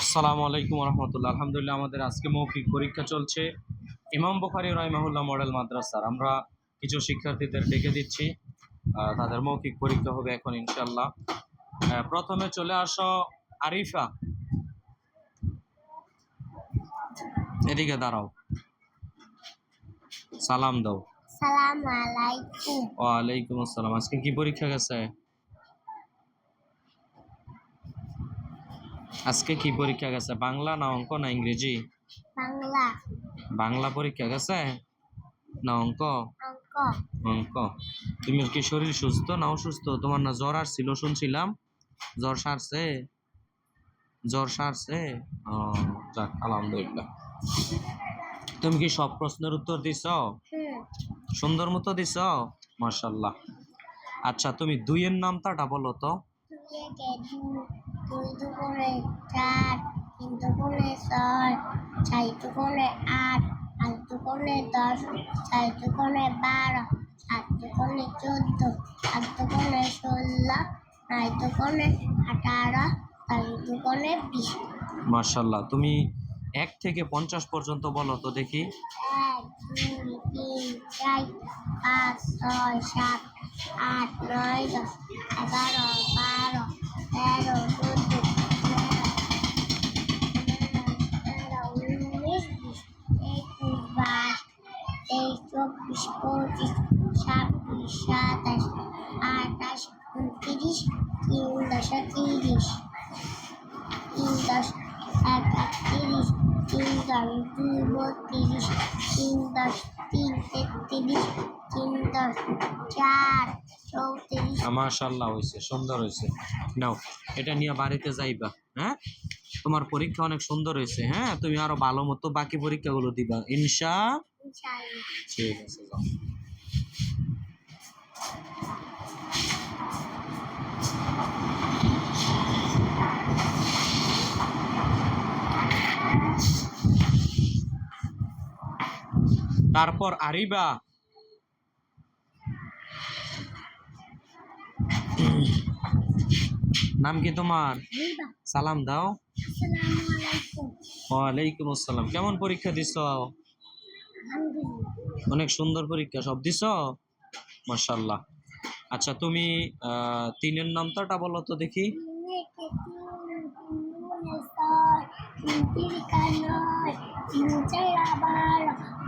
আসসালামু আলাইকুম রহমতুল্লাহ আলহামদুলিল্লাহ আমাদের আজকে মৌখিক পরীক্ষা চলছে। ইমাম বুখারি রাহিমাহুল্লাহ মডেল মাদ্রাসার। আমরা কিছু শিক্ষার্থীদের ডেকে দিচ্ছি। তাদের মৌখিক পরীক্ষা হবে এখন ইনশাল্লাহ প্রথমে চলে আসো আরিফা। এদিকে দাঁড়াও। সালাম দাও। সালাম আলাইকুম। ওয়ালাইকুম আসসালাম। আজকে কি পরীক্ষা গেছে? আজকে কি পরীক্ষা গেছে? বাংলা না অঙ্ক না ইংরেজি? বাংলা। বাংলা পরীক্ষা গেছে? না অঙ্ক? অঙ্ক। তুমি কি শরীর সুস্থ না অসুস্থ? তোমার না জ্বর আসছিল শুনছিলাম। জ্বর সারছে? জ্বর সারছে? ও যাক আলহামদুলিল্লাহ। তুমি কি সব প্রশ্নের উত্তর দিছ? সুন্দর মতো দিছ? মার্শাল্লাহ আচ্ছা তুমি দুইয়ের নামটাটা বলো তো। দুই দুগুণে চার তিন দুগুণে ছয় চার দুগুণে আট পাঁচ দুগুণে দশ ছয় দুগুণে বারো সাত দুগুণে চোদ্দ সাত দুগুণে ষোলো নয় দুগুণে আঠারো ছয় দুগুণে বিশ। মার্শাল্লাহ তুমি এক থেকে পঞ্চাশ পর্যন্ত বলো তো দেখি। এক দুই তিন চার পাঁচ ছয় সাত আট নয় দশ এগারো বারো তেরো চোদ্দ তেরো উনিশ বিশ একুশ বাইশ তেইশ চব্বিশ পঁচিশ ছাব্বিশ সাতাশ আঠাশ উনত্রিশ তিন দশ চার চৌত্রিশ। মাশাল্লাহ হয়েছে সুন্দর হয়েছে নাও এটা নিয়ে বাড়িতে যাইবা হ্যাঁ? তোমার পরীক্ষা অনেক সুন্দর হয়েছে হ্যাঁ? তুমি আরও ভালো মতো বাকি পরীক্ষাগুলো দিবা ইনশা ঠিক আছে যাও তারপর আরিবা। নাম কি তোমার সালাম দাও ওয়ালাইকুম আসসালাম কেমন পরীক্ষা দিছ অনেক সুন্দর পরীক্ষা সব দিছ মাশাল্লাহ আচ্ছা তুমি আহ, তিনের নামটাটা বলো তো দেখি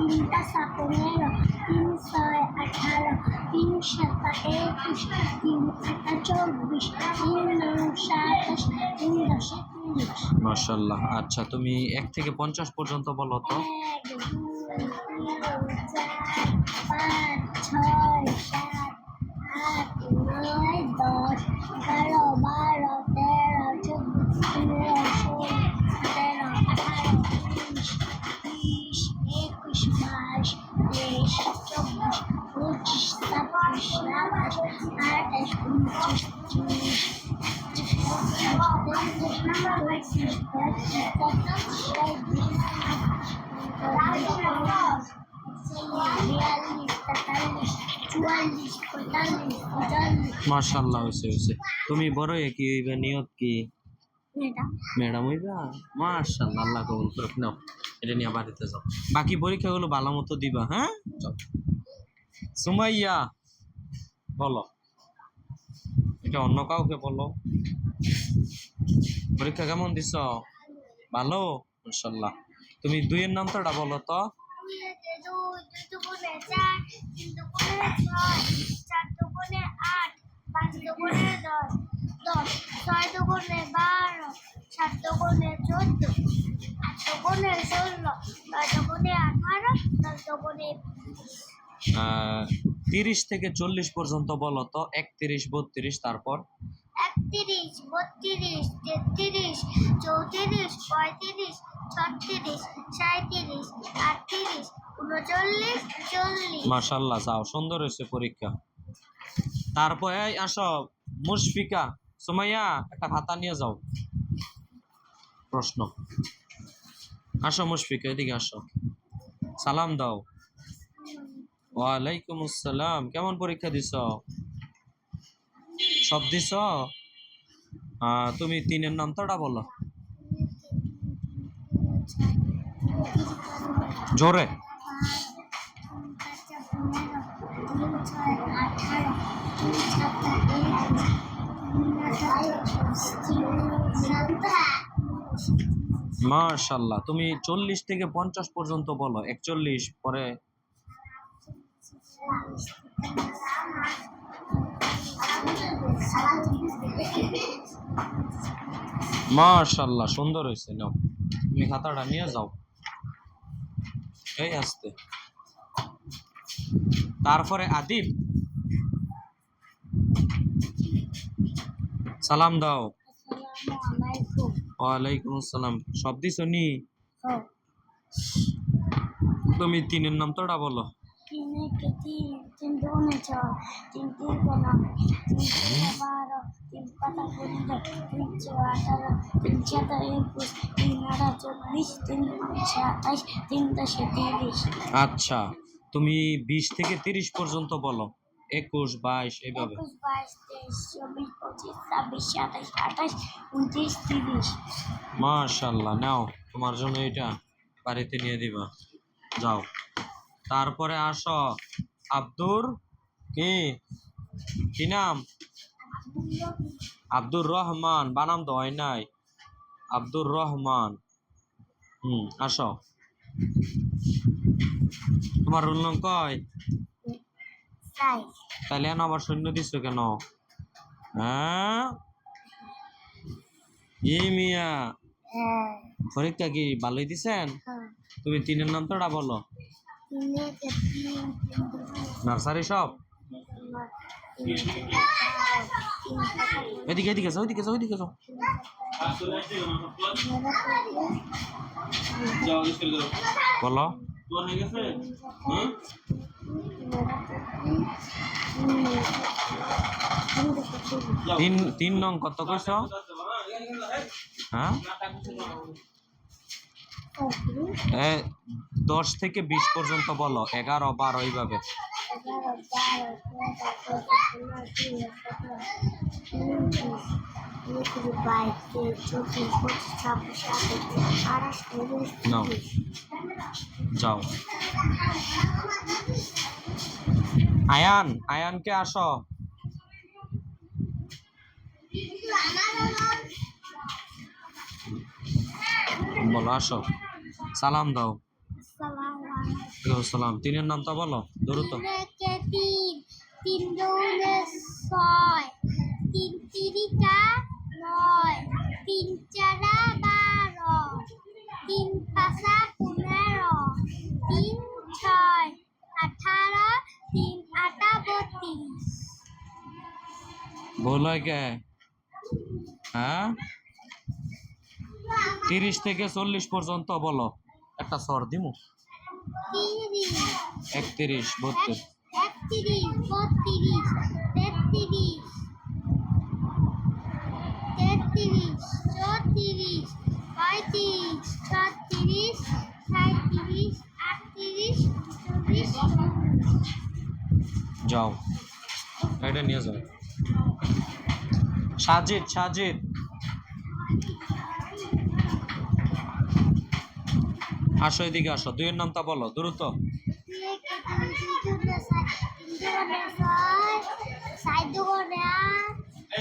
তিনটা সাত পনেরো তিন ছয় আঠারো তিন সাত একুশ তিন আটা চব্বিশ তিন নয় সাতাশ তিন দশে তিরিশ। মাশাল্লাহ আচ্ছা তুমি এক থেকে পঞ্চাশ পর্যন্ত বলো তো। এক দুই তিন চার পাঁচ ছয় সাত আট নয় দশ এগারো বারো মাশাল্লাহ হয়েছে হয়েছে তুমি বড় হয়ে কি হইবে নিয়ত কি? ম্যাডাম। হইবা? মাশাল্লাহ আল্লাহ কবুল করুক। নাও এটা নিয়ে বাড়িতে যাও। বাকি পরীক্ষাগুলো ভালো মতো দিবা হ্যাঁ? সুমাইয়া বলো। এটা অন্য কাউকে বলো। পরীক্ষা কেমন দিছ? ভালো? মাশাল্লাহ তুমি দুইয়ের নামটা বলো তো। বারো সাত দুগুণে চোদ্দ আট দুগুণে ষোলো নয় দুগুণে আঠারো দশ তিরিশ থেকে চল্লিশ পর্যন্ত বলো তো, একত্রিশ, বত্রিশ, তারপর? একত্রিশ, বত্রিশ, তেত্রিশ চৌত্রিশ, পঁয়ত্রিশ, ছত্রিশ সাঁত্রিশ আটত্রিশ, উনচল্লিশ, চল্লিশ। মাশাল্লাহ যাও, সুন্দর হয়েছে পরীক্ষা। তারপর আসো, মুশফিকা, সুমাইয়া, একটা খাতা নিয়ে যাও। প্রশ্ন। আসো মুশফিকা, এদিকে আসো। সালাম দাও। ওয়ালাইকুম আসসালাম কেমন পরীক্ষা দিছ? সব দিছ? তুমি তিনের নামটাটা বলো। জোরে। মাশাল্লাহ তুমি চল্লিশ থেকে পঞ্চাশ পর্যন্ত বলো, একচল্লিশ, পরে? মাশাল্লাহ সুন্দর হয়েছে, নাও। তুমি খাতাটা নিয়ে যাও। এই আসতে। তারপরে আদিব। সালাম দাও। ওয়ালাইকুম আসসালাম। সব দিছো নি তুমি তিনের নাম তোটা বলো। তিনে তিন দুগুণে ছয় তিন তিনে বারো তিন পাতা পনেরো তিন ছয় আঠারো তিন সাত একুশ তিন আটা চব্বিশ তিন পাঁচশো তিন দশে তিরিশ আচ্ছা তুমি বিশ থেকে তিরিশ পর্যন্ত বলো। একুশ বাইশ এইভাবে একুশ বাইশ তেইশ চব্বিশ পঁচিশ ছাব্বিশ সাতাশ আঠাশ উনত্রিশ তিরিশ। মাশাল্লাহ নাও তোমার জন্য এটা বাড়িতে নিয়ে দিবা। যাও। তারপরে আসো। আব্দুর কি? কি নাম? আব্দুর রহমান বানাম তো হয় নাই আব্দুর রহমান হুম আসো তোমার রোল নং কয় তাহলে এখন আবার শূন্য দিচ্ছ কেন হ্যাঁ ই মিয়া হ্যাঁ পরীক্ষা কি ভালোই দিছেন হ্যাঁ তুমি তিনের নাম তোটা বলো নার্সারি সব এদিকে এদিকে যাও ওইদিকে যাও ওইদিকে যাও। বলো। তিন তিন নং কত কইছ হ্যাঁ? দশ থেকে বিশ পর্যন্ত বলো, এগারো, বারো, এইভাবে। নাও যাও আয়ান আয়ানকে আসো বলো আসো সালাম দাও সালাম তিনের নামটা বলো দ্রুত তিন তিন ছয় তিন তিরিকা নয় তিন চারা বারো তিন পাঁচা পনেরো তিন ছয় আঠারো তিন আটা বত্রিশ। ভুল হয় কে? হ্যাঁ? তিরিশ থেকে চল্লিশ পর্যন্ত বলো। একটা সর দিমু। তিরিশ। একত্রিশ বত্রিশ। একত্রিশ বত্রিশ তেত্রিশ তেত্রিশ চৌত্রিশ পঁয়ত্রিশ ছত্রিশ সাঁত্রিশ আটত্রিশ চল্লিশ যাও। এটা নিয়ে যাও। সাজিদ সাজিদ। আসো এদিকে আসো। দুইয়ের নামটা বলো দ্রুত।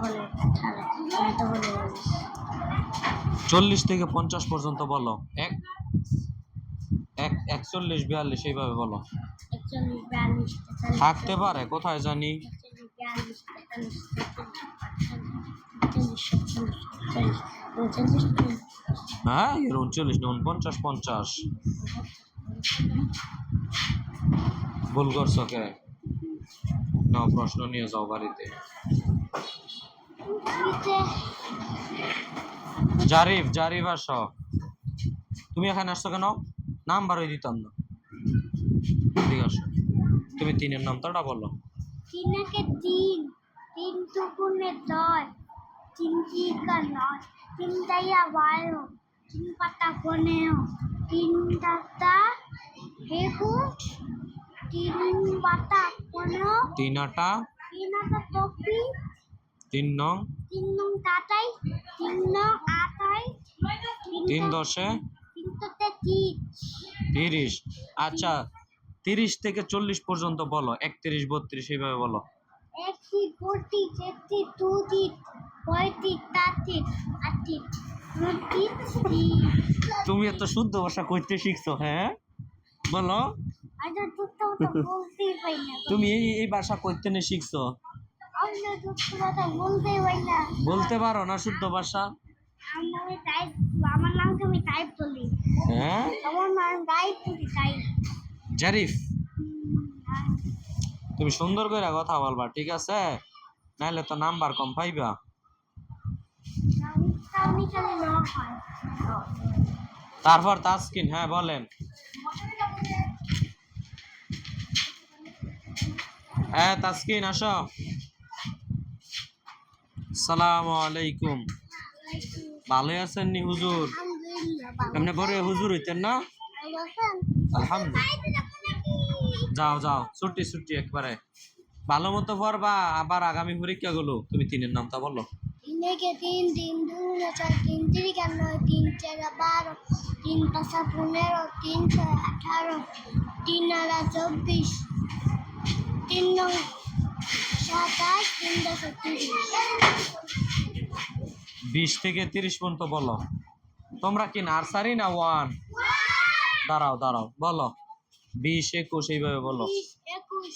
বলে। আঠারো নয়টা বলে উনিশ। চল্লিশ থেকে পঞ্চাশ পর্যন্ত বলো। এক এক একচল্লিশ বিয়াল্লিশ এইভাবে বলো। থাকতে পারে কোথায় জানি। হ্যাঁ এর উনচল্লিশ না উনপঞ্চাশ পঞ্চাশ ভুল করছ কে? না প্রশ্ন নিয়ে যাও বাড়িতে। জারিফ জারিফ, আস। তুমি এখানে আসছো কেন? নাম বারোই দিতাম না। ঠিক আছে। তুমি তিনের নামটা বলো। তিনকে তিন তিন দুগুণে দশ। তিন চিকা নয় বারো তিন পাতা পনেরো তিন দাতা তিন পাতা পনেরো তিন আটা তিন টপি। তিন নং। তিন নং তিন নং আটাই তিন দশে। তিরিশ। আচ্ছা তিরিশ থেকে চল্লিশ পর্যন্ত বলো। একত্রিশ বত্রিশ এইভাবে বলো। একটি টু তুমি এত শুদ্ধ ভাষা করতে শিখছো হ্যাঁ? বলো। তুমি এই এই ভাষা করতে না শিখছো? বলতে পারো না শুদ্ধ ভাষা? আমার নামে টাইপ বলি। হ্যাঁ? আমার নাম টাইপ বলি টাইপ জারিফ। তুমি সুন্দর করে কথা বলবা ঠিক আছে? নাহলে তো নাম্বার কম পাইবা। তারপর তাসকিন হ্যাঁ বলেন। হ্যাঁ তাসকিন আসো। সালাম আলাইকুম। ভালো আছেন নি হুজুর? এমনি বড় হুজুর হইতেন না? আলহামদুলিল্লাহ। যাও যাও, ছুটি ছুটি একবারে। ভালো মতো পড়বা, আবার আগামী পরীক্ষা গুলো তুমি তিনের নামটা বলো। তিনকে তিন তিন দুই ছয় তিন তিরিকা নয় তিন চার বারো তিন পাঁচা পনেরো তিন ছয় আঠারো তিন আড়া চব্বিশ তিন নং সাতাশ তিন দশ তিরিশ। বিশ থেকে তিরিশ পর্যন্ত বলো। তোমরা কি নার্সারি না ওয়ান? দাঁড়াও দাঁড়াও বলো। বিশ একুশ এইভাবে বলো। একুশ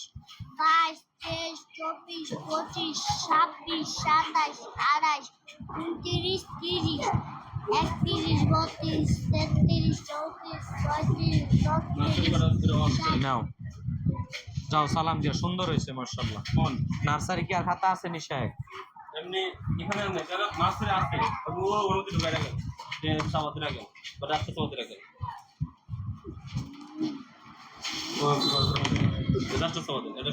বাইশ তেইশ চব্বিশ পঁচিশ ছাব্বিশ সাতাশ আঠাশ উনত্রিশ তিরিশ একত্রিশ বত্রিশ তেত্রিশ চৌত্রিশ পঁয়ত্রিশ যাও সালাম দিয়া সুন্দর হয়েছে মার্শাল্লাহ কোন? নার্সারি কি আর খাতা আছে নিশায় এমনি এখানে ধরে আসে ও ওর মধ্যে ঢুকাই রাখেন যে সামাতে রাখেন বা রাস্তা সামাতে রাখেন রাস্তা সামাতে এটা